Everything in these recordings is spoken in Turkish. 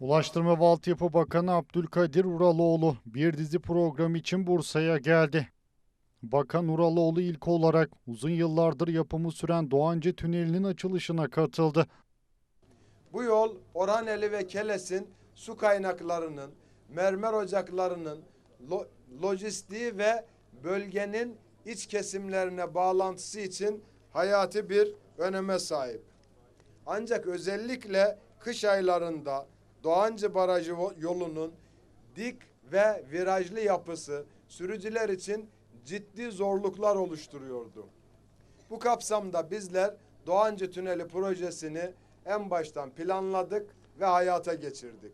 Ulaştırma ve Altyapı Bakanı Abdülkadir Uraloğlu bir dizi program için Bursa'ya geldi. Bakan Uraloğlu ilk olarak uzun yıllardır yapımı süren Doğancı Tüneli'nin açılışına katıldı. Bu yol Orhaneli ve Keles'in su kaynaklarının, mermer ocaklarının, lo- lojistiği ve bölgenin iç kesimlerine bağlantısı için hayati bir öneme sahip. Ancak özellikle kış aylarında Doğancı Barajı yolunun dik ve virajlı yapısı sürücüler için ciddi zorluklar oluşturuyordu. Bu kapsamda bizler Doğancı Tüneli projesini en baştan planladık ve hayata geçirdik.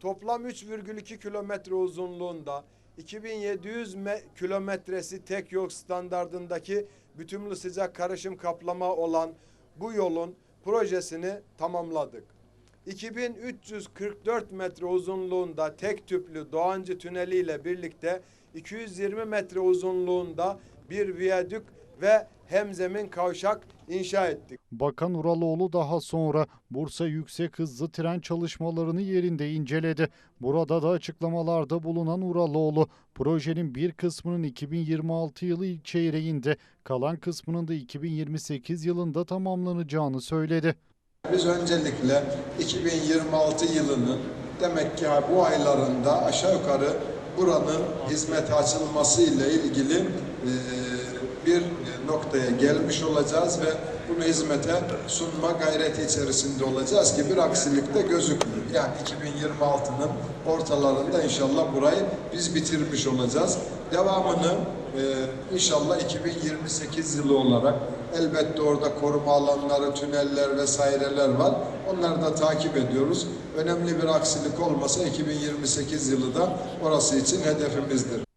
Toplam 3,2 kilometre uzunluğunda 2700 me- kilometresi tek yol standardındaki bütünlü sıcak karışım kaplama olan bu yolun projesini tamamladık. 2344 metre uzunluğunda tek tüplü Doğancı Tüneli ile birlikte 220 metre uzunluğunda bir viyadük ve hemzemin kavşak inşa ettik. Bakan Uraloğlu daha sonra Bursa yüksek hızlı tren çalışmalarını yerinde inceledi. Burada da açıklamalarda bulunan Uraloğlu, projenin bir kısmının 2026 yılı ilk çeyreğinde, kalan kısmının da 2028 yılında tamamlanacağını söyledi. Biz öncelikle 2026 yılının demek ki bu aylarında aşağı yukarı buranın hizmete açılması ile ilgili e, bir noktaya gelmiş olacağız ve bunu hizmete sunma gayreti içerisinde olacağız ki bir aksilik de gözükmüyor. Yani 2026'nın ortalarında inşallah burayı biz bitirmiş olacağız. Devamını e, inşallah 2028 yılı olarak elbette orada koruma alanları, tüneller vesaireler var. Onları da takip ediyoruz. Önemli bir aksilik olmasa 2028 yılı da orası için hedefimizdir.